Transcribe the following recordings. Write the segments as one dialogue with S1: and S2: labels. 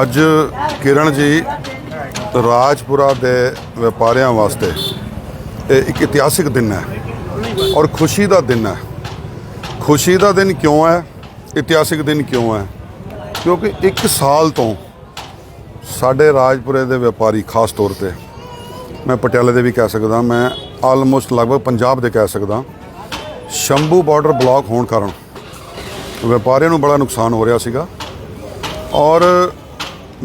S1: ਅੱਜ ਕਿਰਨ ਜੀ ਰਾਜਪੁਰਾ ਦੇ ਵਪਾਰੀਆਂ ਵਾਸਤੇ ਇਹ ਇੱਕ ਇਤਿਹਾਸਿਕ ਦਿਨ ਹੈ ਔਰ ਖੁਸ਼ੀ ਦਾ ਦਿਨ ਹੈ। ਖੁਸ਼ੀ ਦਾ ਦਿਨ ਕਿਉਂ ਹੈ? ਇਤਿਹਾਸਿਕ ਦਿਨ ਕਿਉਂ ਹੈ? ਕਿਉਂਕਿ ਇੱਕ ਸਾਲ ਤੋਂ ਸਾਡੇ ਰਾਜਪੁਰੇ ਦੇ ਵਪਾਰੀ ਖਾਸ ਤੌਰ ਤੇ, ਮੈਂ ਪਟਿਆਲੇ ਦੇ ਵੀ ਕਹਿ ਸਕਦਾ, ਮੈਂ ਆਲਮੋਸਟ ਲਗਭਗ ਪੰਜਾਬ ਦੇ ਕਹਿ ਸਕਦਾ, ਸ਼ੰਭੂ ਬਾਰਡਰ ਬਲਾਕ ਹੋਣ ਕਾਰਨ ਵਪਾਰੀਆਂ ਨੂੰ ਬੜਾ ਨੁਕਸਾਨ ਹੋ ਰਿਹਾ ਸੀਗਾ। ਔਰ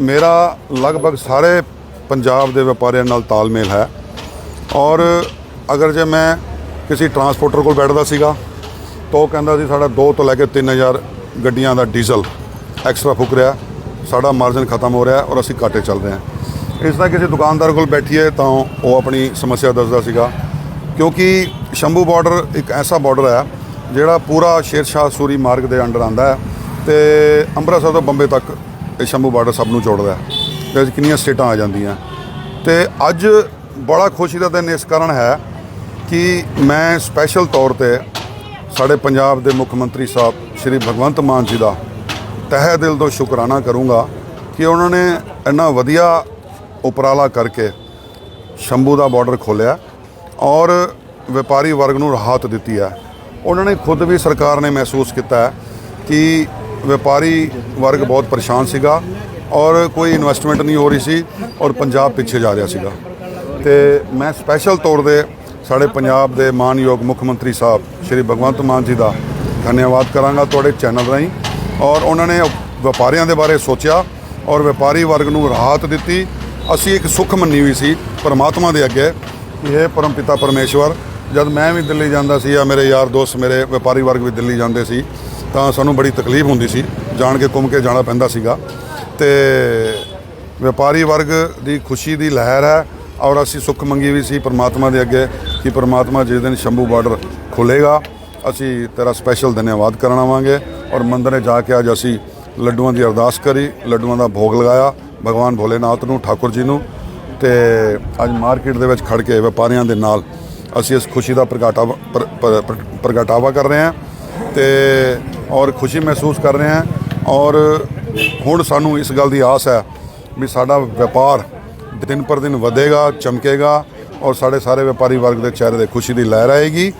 S1: ਮੇਰਾ ਲਗਭਗ ਸਾਰੇ ਪੰਜਾਬ ਦੇ ਵਪਾਰੀਆਂ ਨਾਲ ਤਾਲਮੇਲ ਹੈ। ਔਰ ਅਗਰ ਜੇ ਮੈਂ ਕਿਸੇ ਟਰਾਂਸਪੋਰਟਰ ਕੋਲ ਬੈਠਦਾ ਸੀਗਾ, ਤਾਂ ਉਹ ਕਹਿੰਦਾ ਸੀ, ਸਾਡਾ 2 ਤੋਂ ਲੈ ਕੇ 3000 ਗੱਡੀਆਂ ਦਾ ਡੀਜ਼ਲ ਐਕਸਟਰਾ ਫੁਕ ਰਿਹਾ, ਸਾਡਾ ਮਾਰਜਨ ਖਤਮ ਹੋ ਰਿਹਾ ਔਰ ਅਸੀਂ ਘਾਟੇ ਚੱਲ ਰਹੇ ਹਾਂ। ਇਸ ਤਰ੍ਹਾਂ ਕਿਸੇ ਦੁਕਾਨਦਾਰ ਕੋਲ ਬੈਠੀਏ ਤਾਂ ਉਹ ਆਪਣੀ ਸਮੱਸਿਆ ਦੱਸਦਾ ਸੀਗਾ। ਕਿਉਂਕਿ ਸ਼ੰਭੂ ਬਾਰਡਰ ਇੱਕ ਐਸਾ ਬਾਰਡਰ ਹੈ, ਜਿਹੜਾ ਪੂਰਾ ਸ਼ੇਰਸ਼ਾਹ ਸੂਰੀ ਮਾਰਗ ਦੇ ਅੰਡਰ ਆਂਦਾ ਹੈ ਤੇ ਅੰਮ੍ਰਿਤਸਰ ਤੋਂ ਬੰਬੇ ਤੱਕ ਇਹ ਸ਼ੰਭੂ ਬਾਰਡਰ ਸਭ ਨੂੰ ਜੋੜਦਾ ਹੈ। ਤੇ ਅੱਜ ਕਿੰਨੀਆਂ ਸਟੇਟਾਂ ਆ ਜਾਂਦੀਆਂ। ਤੇ ਅੱਜ ਬੜਾ ਖੁਸ਼ੀ ਦਾ ਦਿਨ ਇਸ ਕਾਰਨ ਹੈ ਕਿ ਮੈਂ ਸਪੈਸ਼ਲ ਤੌਰ ਤੇ ਸਾਡੇ ਪੰਜਾਬ ਦੇ ਮੁੱਖ ਮੰਤਰੀ ਸਾਹਿਬ ਸ਼੍ਰੀ ਭਗਵੰਤ ਮਾਨ ਜੀ ਦਾ ਤਹਿ ਦਿਲ ਤੋਂ ਸ਼ੁਕਰਾਨਾ ਕਰੂੰਗਾ ਕਿ ਉਹਨਾਂ ਨੇ ਇੰਨਾ ਵਧੀਆ ਉਪਰਾਲਾ ਕਰਕੇ ਸ਼ੰਭੂ ਦਾ ਬਾਰਡਰ ਖੋਲ੍ਹਿਆ ਔਰ ਵਪਾਰੀ ਵਰਗ ਨੂੰ ਰਾਹਤ ਦਿੱਤੀ ਹੈ। ਉਹਨਾਂ ਨੇ ਖੁਦ ਵੀ ਸਰਕਾਰ ਨੇ ਮਹਿਸੂਸ ਕੀਤਾ ਕਿ ਵਪਾਰੀ ਵਰਗ ਬਹੁਤ ਪਰੇਸ਼ਾਨ ਸੀਗਾ ਔਰ ਕੋਈ ਇਨਵੈਸਟਮੈਂਟ ਨਹੀਂ ਹੋ ਰਹੀ ਸੀ ਔਰ ਪੰਜਾਬ ਪਿੱਛੇ ਜਾ ਰਿਹਾ ਸੀਗਾ। ਤੇ ਮੈਂ ਸਪੈਸ਼ਲ ਤੌਰ ਤੇ ਸਾਡੇ ਪੰਜਾਬ ਦੇ ਮਾਨਯੋਗ ਮੁੱਖ ਮੰਤਰੀ ਸਾਹਿਬ ਸ਼੍ਰੀ ਭਗਵੰਤ ਮਾਨ ਜੀ ਦਾ ਧੰਨਵਾਦ ਕਰਾਂਗਾ ਤੁਹਾਡੇ ਚੈਨਲ ਰਾਹੀਂ ਔਰ ਉਹਨਾਂ ਨੇ ਵਪਾਰੀਆਂ ਦੇ ਬਾਰੇ ਸੋਚਿਆ ਔਰ ਵਪਾਰੀ ਵਰਗ ਨੂੰ ਰਾਹਤ ਦਿੱਤੀ। ਅਸੀਂ ਇੱਕ ਸੁੱਖ ਮੰਨੀ ਹੋਈ ਸੀ ਪਰਮਾਤਮਾ ਦੇ ਅੱਗੇ। ਕਿ ਇਹ ਪਰਮਪਿਤਾ ਪਰਮੇਸ਼ਵਰ ਜਦ ਮੈਂ ਵੀ ਦਿੱਲੀ ਜਾਂਦਾ ਸੀ ਜਾਂ ਮੇਰੇ ਯਾਰ ਦੋਸਤ ਮੇਰੇ ਵਪਾਰੀ ਵਰਗ ਵੀ ਦਿੱਲੀ ਜਾਂਦੇ ਸੀ, ਤਾਂ ਸਾਨੂੰ ਬੜੀ ਤਕਲੀਫ ਹੁੰਦੀ ਸੀ, ਜਾਣ ਕੇ ਘੁੰਮ ਕੇ ਜਾਣਾ ਪੈਂਦਾ ਸੀਗਾ। ਤੇ ਵਪਾਰੀ ਵਰਗ ਦੀ ਖੁਸ਼ੀ ਦੀ ਲਹਿਰ ਹੈ ਔਰ ਅਸੀਂ ਸੁੱਖ ਮੰਗੀ ਵੀ ਸੀ ਪ੍ਰਮਾਤਮਾ ਦੇ ਅੱਗੇ ਕਿ ਪ੍ਰਮਾਤਮਾ ਜਿਸ ਦਿਨ ਸ਼ੰਭੂ ਬਾਰਡਰ ਖੁੱਲੇਗਾ ਅਸੀਂ ਤੇਰਾ ਸਪੈਸ਼ਲ ਧੰਨਵਾਦ ਕਰਨ ਆਵਾਂਗੇ ਔਰ ਮੰਦਰ ਜਾ ਕੇ ਅੱਜ ਅਸੀਂ ਲੱਡੂਆਂ ਦੀ ਅਰਦਾਸ ਕਰੀ, ਲੱਡੂਆਂ ਦਾ ਭੋਗ ਲਗਾਇਆ, ਭਗਵਾਨ ਭੋਲੇਨਾਥ ਨੂੰ, ਠਾਕੁਰ ਜੀ ਨੂੰ ਤੇ ਅੱਜ ਮਾਰਕੀਟ ਦੇ ਵਿੱਚ ਖੜ ਕੇ ਵਪਾਰੀਆਂ ਦੇ ਨਾਲ ਅਸੀਂ ਇਸ ਖੁਸ਼ੀ ਦਾ ਪ੍ਰਗਟਾਵਾ ਪ੍ਰ- ਪ੍ਰ- ਪ੍ਰਗਟਾਵਾ ਕਰ ਰਹੇ ਹਾਂ ਤੇ ਔਰ ਖੁਸ਼ੀ ਮਹਿਸੂਸ ਕਰ ਰਹੇ ਹਾਂ ਔਰ ਹੁਣ ਸਾਨੂੰ ਇਸ ਗੱਲ ਦੀ ਆਸ ਹੈ ਵੀ ਸਾਡਾ ਵਪਾਰ ਦਿਨ ਪਰ ਦਿਨ ਵਧੇਗਾ, ਚਮਕੇਗਾ ਔਰ ਸਾਡੇ ਸਾਰੇ ਵਪਾਰੀ ਵਰਗ ਦੇ ਚਿਹਰੇ ਤੇ ਖੁਸ਼ੀ ਦੀ ਲਹਿਰ ਆਏਗੀ।